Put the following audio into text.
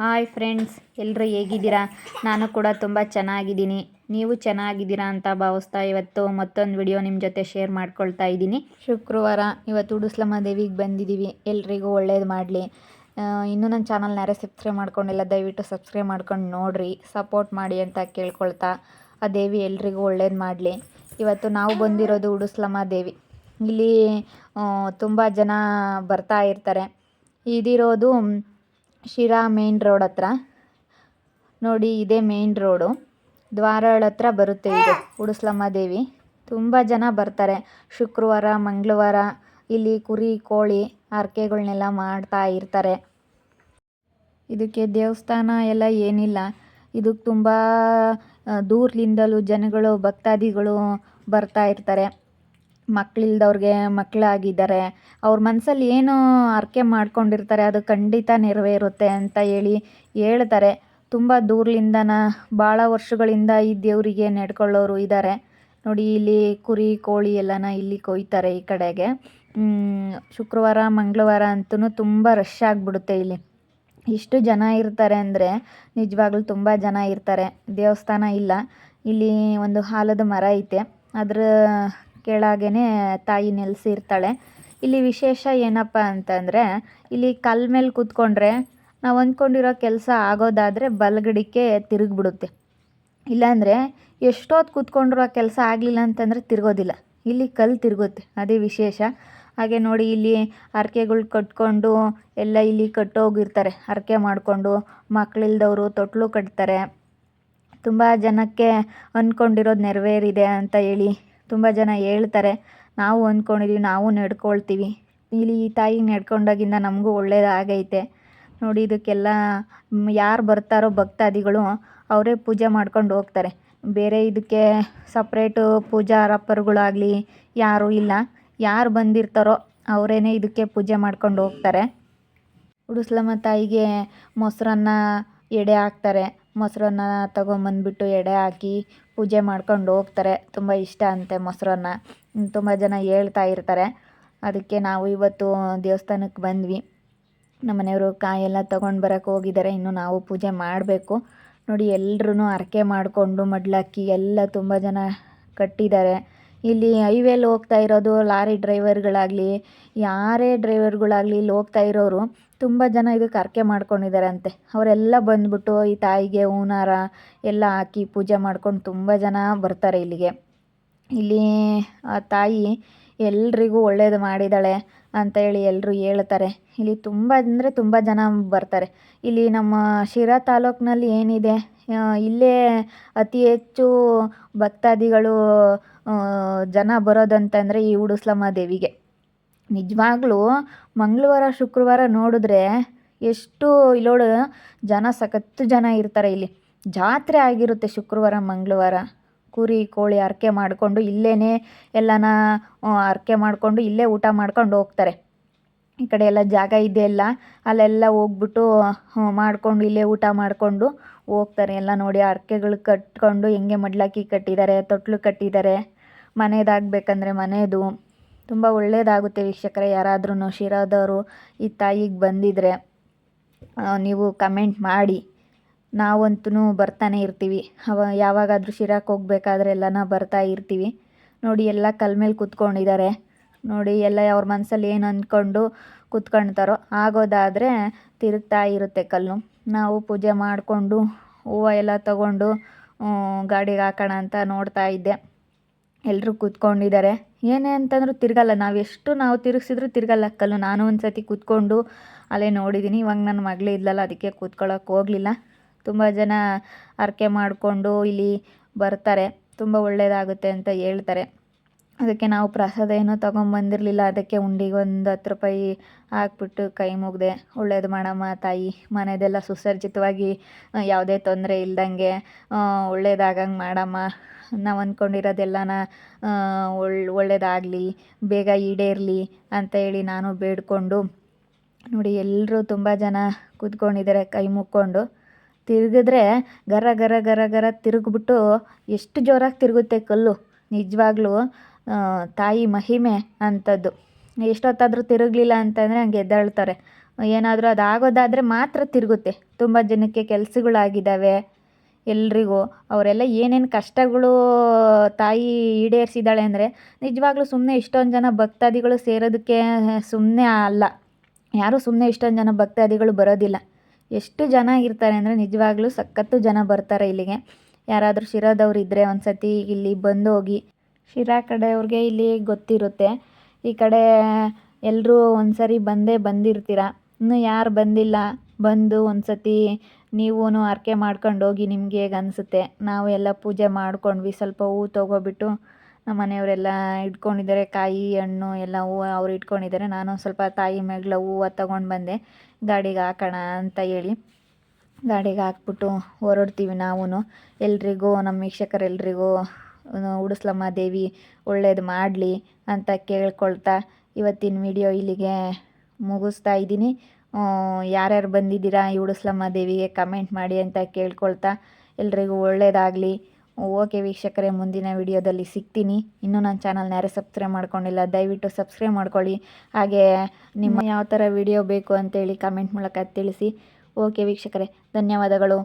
Hi friends ಎಲ್ಲರೂ ಹೇಗಿದ್ದೀರಾ? ನಾನು ಕೂಡ ತುಂಬ ಚೆನ್ನಾಗಿದ್ದೀನಿ. ನೀವು ಚೆನ್ನಾಗಿದ್ದೀರಾ ಅಂತ ಭಾವಿಸ್ತಾ ಇವತ್ತು ಮತ್ತೊಂದು ವಿಡಿಯೋ ನಿಮ್ಮ ಜೊತೆ ಶೇರ್ ಮಾಡ್ಕೊಳ್ತಾ ಇದ್ದೀನಿ. ಶುಕ್ರವಾರ ಇವತ್ತು ಉಡುಸ್ಲಮ್ಮ ದೇವಿಗೆ ಬಂದಿದ್ದೀವಿ ಎಲ್ರಿಗೂ ಒಳ್ಳೇದು ಮಾಡಲಿ. ಇನ್ನೂ ನನ್ನ ಚಾನಲ್ನ ಯಾರೇ ಸಬ್ಸ್ಕ್ರೈಬ್ ಮಾಡ್ಕೊಂಡಿಲ್ಲ, ದಯವಿಟ್ಟು ಸಬ್ಸ್ಕ್ರೈಬ್ ಮಾಡ್ಕೊಂಡು ನೋಡಿರಿ. ಸಪೋರ್ಟ್ ಮಾಡಿ ಅಂತ ಕೇಳ್ಕೊಳ್ತಾ, ಆ ದೇವಿ ಎಲ್ರಿಗೂ ಒಳ್ಳೇದು ಮಾಡಲಿ. ಇವತ್ತು ನಾವು ಬಂದಿರೋದು ಉಡುಸ್ಲಮ್ಮ ದೇವಿ. ಇಲ್ಲಿ ತುಂಬ ಜನ ಬರ್ತಾ ಇರ್ತಾರೆ. ಇದಿರೋದು ಶಿರಾ ಮೇನ್ ರೋಡ್ ಹತ್ರ. ನೋಡಿ, ಇದೇ ಮೇನ್ ರೋಡು. ದ್ವಾರಳ ಹತ್ರ ಬರುತ್ತೆ ಇದು, ಉಡುಸ್ಲಮ್ಮ ದೇವಿ. ತುಂಬ ಜನ ಬರ್ತಾರೆ. ಶುಕ್ರವಾರ, ಮಂಗಳವಾರ ಇಲ್ಲಿ ಕುರಿ, ಕೋಳಿ ಹರಕೆಗಳ್ನೆಲ್ಲ ಮಾಡ್ತಾ ಇರ್ತಾರೆ. ಇದಕ್ಕೆ ದೇವಸ್ಥಾನ ಎಲ್ಲ ಏನಿಲ್ಲ. ಇದಕ್ಕೆ ತುಂಬ ದೂರದಿಂದಲೂ ಜನಗಳು, ಭಕ್ತಾದಿಗಳು ಬರ್ತಾ ಇರ್ತಾರೆ. ಮಕ್ಕಳಿಲ್ದವ್ರಿಗೆ ಮಕ್ಕಳಾಗಿದ್ದಾರೆ ಅವ್ರ ಮನಸ್ಸಲ್ಲಿ ಏನು ಹರಕೆ ಮಾಡ್ಕೊಂಡಿರ್ತಾರೆ, ಅದು ಖಂಡಿತ ನೆರವೇರುತ್ತೆ ಅಂತ ಹೇಳಿ ಹೇಳ್ತಾರೆ. ತುಂಬ ದೂರ್ಲಿಂದ ಭಾಳ ವರ್ಷಗಳಿಂದ ಈ ದೇವರಿಗೆ ನೆಡ್ಕೊಳ್ಳೋರು ಇದ್ದಾರೆ ನೋಡಿ, ಇಲ್ಲಿ ಕುರಿ, ಕೋಳಿ ಎಲ್ಲನ ಇಲ್ಲಿ ಕೊಯ್ತಾರೆ ಈ ಕಡೆಗೆ. ಶುಕ್ರವಾರ, ಮಂಗಳವಾರ ಅಂತೂ ತುಂಬ ರಶ್ ಆಗಿಬಿಡುತ್ತೆ ಇಲ್ಲಿ. ಇಷ್ಟು ಜನ ಇರ್ತಾರೆ ಅಂದರೆ ನಿಜವಾಗ್ಲೂ ತುಂಬ ಜನ ಇರ್ತಾರೆ. ದೇವಸ್ಥಾನ ಇಲ್ಲ. ಇಲ್ಲಿ ಒಂದು ಆಲದ ಮರ ಐತೆ. ಅದ್ರ ಕೆಳಗೇನೆ ತಾಯಿ ನೆಲೆಸಿರ್ತಾಳೆ. ಇಲ್ಲಿ ವಿಶೇಷ ಏನಪ್ಪ ಅಂತಂದರೆ, ಇಲ್ಲಿ ಕಲ್ ಮೇಲೆ ಕೂತ್ಕೊಂಡ್ರೆ ನಾವು ಅಂದ್ಕೊಂಡಿರೋ ಕೆಲಸ ಆಗೋದಾದರೆ ಬಲಗಡಿಕೆ ತಿರುಗಿಬಿಡುತ್ತೆ. ಇಲ್ಲಾಂದರೆ ಎಷ್ಟೊತ್ತು ಕೂತ್ಕೊಂಡಿರೋ ಕೆಲಸ ಆಗಲಿಲ್ಲ ಅಂತಂದರೆ ತಿರುಗೋದಿಲ್ಲ. ಇಲ್ಲಿ ಕಲ್ಲು ತಿರುಗುತ್ತೆ, ಅದೇ ವಿಶೇಷ. ಹಾಗೆ ನೋಡಿ ಇಲ್ಲಿ ಹರಕೆಗಳು ಕಟ್ಕೊಂಡು ಎಲ್ಲ ಇಲ್ಲಿ ಕಟ್ಟೋಗಿರ್ತಾರೆ. ಹರಕೆ ಮಾಡಿಕೊಂಡು ಮಕ್ಕಳಿಲ್ದವರು ತೊಟ್ಲು ಕಟ್ತಾರೆ. ತುಂಬ ಜನಕ್ಕೆ ಅಂದ್ಕೊಂಡಿರೋದು ನೆರವೇರಿದೆ ಅಂತ ಹೇಳಿ ತುಂಬ ಜನ ಹೇಳ್ತಾರೆ, ನಾವು ಅಂದ್ಕೊಂಡಿದ್ದೀವಿ ನಾವು ನಡ್ಕೊಳ್ತೀವಿ. ಇಲ್ಲಿ ಈ ತಾಯಿ ನಡ್ಕೊಂಡಾಗಿಂದ ನಮಗೂ ಒಳ್ಳೆಯದಾಗೈತೆ ನೋಡಿ, ಇದಕ್ಕೆಲ್ಲ ಯಾರು ಬರ್ತಾರೋ ಭಕ್ತಾದಿಗಳು ಅವರೇ ಪೂಜೆ ಮಾಡ್ಕೊಂಡು ಹೋಗ್ತಾರೆ. ಬೇರೆ ಇದಕ್ಕೆ ಸಪ್ರೇಟು ಪೂಜಾ ರಪ್ಪರುಗಳಾಗಲಿ ಯಾರೂ ಇಲ್ಲ. ಯಾರು ಬಂದಿರ್ತಾರೋ ಅವರೇನೆ ಇದಕ್ಕೆ ಪೂಜೆ ಮಾಡ್ಕೊಂಡು ಹೋಗ್ತಾರೆ. ಉಡುಸ್ಲಮ್ಮ ತಾಯಿಗೆ ಮೊಸರನ್ನ ಎಡೆ ಹಾಕ್ತಾರೆ. ಮೊಸರನ್ನ ತಗೊಂಬಂದ್ಬಿಟ್ಟು ಎಡೆ ಹಾಕಿ ಪೂಜೆ ಮಾಡ್ಕೊಂಡು ಹೋಗ್ತಾರೆ. ತುಂಬ ಇಷ್ಟ ಅಂತೆ ಮೊಸರನ್ನ. ತುಂಬ ಜನ ಹೇಳ್ತಾ ಇರ್ತಾರೆ. ಅದಕ್ಕೆ ನಾವು ಇವತ್ತು ದೇವಸ್ಥಾನಕ್ಕೆ ಬಂದ್ವಿ. ನಮ್ಮ ಮನೆಯವರು ಕಾಯೆಲ್ಲ ತೊಗೊಂಡು ಬರೋಕ್ಕೆ ಹೋಗಿದ್ದಾರೆ. ಇನ್ನು ನಾವು ಪೂಜೆ ಮಾಡಬೇಕು. ನೋಡಿ ಎಲ್ಲರೂ ಹರಕೆ ಮಾಡಿಕೊಂಡು ಮಡ್ಲಕ್ಕಿ ಎಲ್ಲ ತುಂಬ ಜನ ಕಟ್ಟಿದ್ದಾರೆ. ಇಲ್ಲಿ ಹೈವೇಲಿ ಹೋಗ್ತಾ ಇರೋದು ಲಾರಿ ಡ್ರೈವರ್ಗಳಾಗಲಿ ಯಾರೇ ಡ್ರೈವರ್ಗಳಾಗಲಿ ಇಲ್ಲಿ ಹೋಗ್ತಾ ಇರೋರು, ತುಂಬ ಜನ ಇದಕ್ಕೆ ಮಾಡ್ಕೊಂಡಿದ್ದಾರೆ ಮಾಡ್ಕೊಂಡಿದ್ದಾರಂತೆ. ಅವರೆಲ್ಲ ಬಂದ್ಬಿಟ್ಟು ಈ ತಾಯಿಗೆ ಹೂನಾರ ಎಲ್ಲ ಹಾಕಿ ಪೂಜೆ ಮಾಡ್ಕೊಂಡು ತುಂಬ ಜನ ಬರ್ತಾರೆ ಇಲ್ಲಿಗೆ. ಇಲ್ಲಿ ಆ ತಾಯಿ ಎಲ್ರಿಗೂ ಒಳ್ಳೇದು ಮಾಡಿದ್ದಾಳೆ ಅಂತ ಹೇಳಿ ಎಲ್ಲರೂ ಹೇಳ್ತಾರೆ. ಇಲ್ಲಿ ತುಂಬ ಅಂದರೆ ತುಂಬ ಜನ ಬರ್ತಾರೆ. ಇಲ್ಲಿ ನಮ್ಮ ಶಿರಾ ತಾಲೂಕಿನಲ್ಲಿ ಏನಿದೆ ಇಲ್ಲೇ ಅತಿ ಹೆಚ್ಚು ಭಕ್ತಾದಿಗಳು ಜನ ಬರೋದಂತಂದರೆ ಈ ಉಡುಸ್ಲಮ್ಮ ದೇವಿಗೆ. ನಿಜವಾಗ್ಲೂ ಮಂಗಳವಾರ, ಶುಕ್ರವಾರ ನೋಡಿದ್ರೆ ಎಷ್ಟು ಇಲ್ಲೋಡು ಜನ, ಸಖತ್ತು ಜನ ಇರ್ತಾರೆ ಇಲ್ಲಿ. ಜಾತ್ರೆ ಆಗಿರುತ್ತೆ ಶುಕ್ರವಾರ, ಮಂಗಳವಾರ. ಕುರಿ, ಕೋಳಿ ಹರಕೆ ಮಾಡಿಕೊಂಡು ಇಲ್ಲೇ ಎಲ್ಲನ ಹರಕೆ ಮಾಡಿಕೊಂಡು ಇಲ್ಲೇ ಊಟ ಮಾಡ್ಕೊಂಡು ಹೋಗ್ತಾರೆ. ಈ ಕಡೆ ಎಲ್ಲ ಜಾಗ ಇದೆ ಇದೆಯಲ್ಲ ಅಲ್ಲೆಲ್ಲ ಹೋಗ್ಬಿಟ್ಟು ಮಾಡಿಕೊಂಡು ಇಲ್ಲೇ ಊಟ ಮಾಡಿಕೊಂಡು ಹೋಗ್ತಾರೆ. ಎಲ್ಲ ನೋಡಿ ಅರ್ಕೆಗಳು ಕಟ್ಕೊಂಡು ಹೆಂಗೆ ಮಡ್ಲಾಕಿ ಕಟ್ಟಿದ್ದಾರೆ, ತೊಟ್ಲು ಕಟ್ಟಿದ್ದಾರೆ. ಮನೆಯದಾಗಬೇಕಂದ್ರೆ ಮನೆಯದು ತುಂಬ ಒಳ್ಳೆಯದಾಗುತ್ತೆ ವೀಕ್ಷಕರೇ. ಯಾರಾದ್ರೂ ಶಿರಾದವರು ಈ ತಾಯಿಗೆ ಬಂದಿದ್ದರೆ ನೀವು ಕಮೆಂಟ್ ಮಾಡಿ. ನಾವಂತೂ ಬರ್ತಾನೆ ಇರ್ತೀವಿ. ಅವ, ಯಾವಾಗಾದರೂ ಶಿರಾಕ್ಕೆ ಹೋಗ್ಬೇಕಾದ್ರೆ ನಾವು ಬರ್ತಾ ಇರ್ತೀವಿ. ನೋಡಿ, ಎಲ್ಲ ಕಲ್ ಮೇಲೆ ಕೂತ್ಕೊಂಡಿದ್ದಾರೆ ನೋಡಿ, ಎಲ್ಲ ಅವ್ರ ಮನಸ್ಸಲ್ಲಿ ಏನು ಅಂದ್ಕೊಂಡು ಕೂತ್ಕೊಳ್ತಾರೋ ಆಗೋದಾದರೆ ತಿರುಗ್ತಾ ಇರುತ್ತೆ ಕಲ್ಲು. ನಾವು ಪೂಜೆ ಮಾಡಿಕೊಂಡು, ಹೂವು ಎಲ್ಲ ತಗೊಂಡು ಗಾಡಿಗೆ ಹಾಕೋಣ ಅಂತ ನೋಡ್ತಾ ಇದ್ದೆ. ಎಲ್ಲರೂ ಕೂತ್ಕೊಂಡಿದ್ದಾರೆ ಏನೇ ಅಂತಂದರೂ ತಿರುಗಲ್ಲ. ನಾವು ಎಷ್ಟು ನಾವು ತಿರುಗಿಸಿದ್ರು ತಿರುಗಲ್ಲ ಕಲ್ಲು ನಾನು ಒಂದು ಸತಿ ಕೂತ್ಕೊಂಡು ಅಲ್ಲೇ ನೋಡಿದ್ದೀನಿ ಇವಾಗ ನನ್ನ ಮಗಳು ಇದ್ಲಲ್ಲ, ಅದಕ್ಕೆ ಕೂತ್ಕೊಳ್ಳೋಕೆ ಹೋಗಲಿಲ್ಲ. ತುಂಬ ಜನ ಹರಕೆ ಮಾಡಿಕೊಂಡು ಇಲ್ಲಿ ಬರ್ತಾರೆ. ತುಂಬ ಒಳ್ಳೆಯದಾಗುತ್ತೆ ಅಂತ ಹೇಳ್ತಾರೆ. ಅದಕ್ಕೆ ನಾವು ಪ್ರಸಾದ ಏನೂ ತೊಗೊಂಬಂದಿರಲಿಲ್ಲ. ಅದಕ್ಕೆ ಉಂಡಿಗೆ ಒಂದು ಹತ್ತು ರೂಪಾಯಿ ಹಾಕ್ಬಿಟ್ಟು ಕೈ ಮುಗಿದೆ. ಒಳ್ಳೇದು ಮಾಡಮ್ಮ ತಾಯಿ ಮನೆಯದೆಲ್ಲ ಸುಸಜ್ಜಿತವಾಗಿ ಯಾವುದೇ ತೊಂದರೆ ಇಲ್ದಂಗೆ ಒಳ್ಳೇದಾಗಂಗೆ ಮಾಡಮ್ಮ. ನಾವು ಅಂದ್ಕೊಂಡಿರೋದೆಲ್ಲನ ಒಳ್ಳೆ ಒಳ್ಳೇದಾಗಲಿ, ಬೇಗ ಈಡೇರಲಿ ಅಂತ ಹೇಳಿ ನಾನು ಬೇಡಿಕೊಂಡು, ನೋಡಿ ಎಲ್ಲರೂ ತುಂಬ ಜನ ಕೂತ್ಕೊಂಡಿದ್ದಾರೆ ಕೈ ಮುಕ್ಕೊಂಡು ತಿರುಗಿದ್ರೆ ಗರ ಗರ ಗರ ಗರ ತಿರುಗಿಬಿಟ್ಟು ಎಷ್ಟು ಜೋರಾಗಿ ತಿರುಗುತ್ತೆ ಕಲ್ಲು. ನಿಜವಾಗ್ಲೂ ತಾಯಿ ಮಹಿಮೆ ಅಂಥದ್ದು ಎಷ್ಟೊತ್ತಾದರೂ ತಿರುಗಲಿಲ್ಲ ಅಂತಂದರೆ ಹಂಗೆ ಎದ್ದೇಳ್ತಾರೆ. ಏನಾದರೂ ಅದು ಆಗೋದಾದರೆ ಮಾತ್ರ ತಿರುಗುತ್ತೆ. ತುಂಬ ಜನಕ್ಕೆ ಕೆಲಸಗಳಾಗಿದ್ದಾವೆ ಎಲ್ರಿಗೂ ಅವರೆಲ್ಲ ಏನೇನು ಕಷ್ಟಗಳು ತಾಯಿ ಈಡೇರಿಸಿದ್ದಾಳೆ ಅಂದರೆ ನಿಜವಾಗ್ಲೂ ಸುಮ್ಮನೆ ಇಷ್ಟೊಂದು ಜನ ಭಕ್ತಾದಿಗಳು ಸೇರೋದಕ್ಕೆ ಸುಮ್ಮನೆ ಅಲ್ಲ. ಯಾರೂ ಸುಮ್ಮನೆ ಇಷ್ಟೊಂದು ಜನ ಭಕ್ತಾದಿಗಳು ಬರೋದಿಲ್ಲ. ಎಷ್ಟು ಜನ ಇರ್ತಾರೆ ಅಂದರೆ ನಿಜವಾಗ್ಲೂ ಸಖತ್ತು ಜನ ಬರ್ತಾರೆ ಇಲ್ಲಿಗೆ. ಯಾರಾದರೂ ಶಿರಾದವ್ರು ಇದ್ದರೆ ಒಂದು ಸತಿ ಇಲ್ಲಿ ಬಂದು ಹೋಗಿ ಶಿರಾ ಕಡೆಯವ್ರಿಗೆ ಇಲ್ಲಿ ಗೊತ್ತಿರುತ್ತೆ. ಈ ಕಡೆ ಎಲ್ಲರೂ ಒಂದು ಸರಿ ಬಂದೇ ಬಂದಿರ್ತೀರ? ಇನ್ನು ಯಾರು ಬಂದಿಲ್ಲ, ಬಂದು ಒಂದು ಸತಿ ನೀವೂ ಹರಕೆ ಮಾಡ್ಕೊಂಡು ಹೋಗಿ ನಿಮಗೆ ಹೇಗೆ ಅನಿಸುತ್ತೆ? ನಾವು ಎಲ್ಲ ಪೂಜೆ ಮಾಡ್ಕೊಂಡ್ವಿ, ಸ್ವಲ್ಪ ಹೂ ತೊಗೊಬಿಟ್ಟು ನಮ್ಮ ಮನೆಯವರೆಲ್ಲ ಇಟ್ಕೊಂಡಿದ್ದಾರೆ, ಕಾಯಿ ಹಣ್ಣು ಎಲ್ಲ ಹೂವು ಅವ್ರು ಇಟ್ಕೊಂಡಿದ್ದಾರೆ. ನಾನು ಸ್ವಲ್ಪ ತಾಯಿ ಮಗಳ ಹೂವು ತಗೊಂಡು ಬಂದೆ. ಗಾಡಿಗೆ ಹಾಕೋಣ ಅಂತ ಹೇಳಿ ಗಾಡಿಗೆ ಹಾಕ್ಬಿಟ್ಟು ಹೊರಡ್ತೀವಿ ನಾವೂ ಎಲ್ರಿಗೂ, ನಮ್ಮ ವೀಕ್ಷಕರೆಲ್ರಿಗೂ ಉಡುಸ್ಲಮ್ಮ ದೇವಿ, ಒಳ್ಳೇದು ಮಾಡಲಿ ಅಂತ ಕೇಳ್ಕೊಳ್ತಾ ಇವತ್ತಿನ ವಿಡಿಯೋ ಇಲ್ಲಿಗೆ ಮುಗಿಸ್ತಾ ಇದ್ದೀನಿ. ಯಾರ್ಯಾರು ಬಂದಿದ್ದೀರಾ ಈ ಉಡುಸ್ಲಮ್ಮ ದೇವಿಗೆ ಕಮೆಂಟ್ ಮಾಡಿ ಅಂತ ಕೇಳ್ಕೊಳ್ತಾ ಎಲ್ರಿಗೂ ಒಳ್ಳೇದಾಗಲಿ. ಓಕೆ ವೀಕ್ಷಕರೇ, ಮುಂದಿನ ವಿಡಿಯೋದಲ್ಲಿ ಸಿಗ್ತೀನಿ. ಇನ್ನೂ ನನ್ನ ಚಾನಲ್ನ ಯಾರೇ ಸಬ್ಸ್ಕ್ರೈಬ್ ಮಾಡ್ಕೊಂಡಿಲ್ಲ, ದಯವಿಟ್ಟು ಸಬ್ಸ್ಕ್ರೈಬ್ ಮಾಡ್ಕೊಳ್ಳಿ. ಹಾಗೆ ನಿಮ್ಮ ಯಾವ ಥರ ವಿಡಿಯೋ ಬೇಕು ಅಂತೇಳಿ ಕಮೆಂಟ್ ಮೂಲಕ ತಿಳಿಸಿ. ಓಕೆ ವೀಕ್ಷಕರೇ, ಧನ್ಯವಾದಗಳು.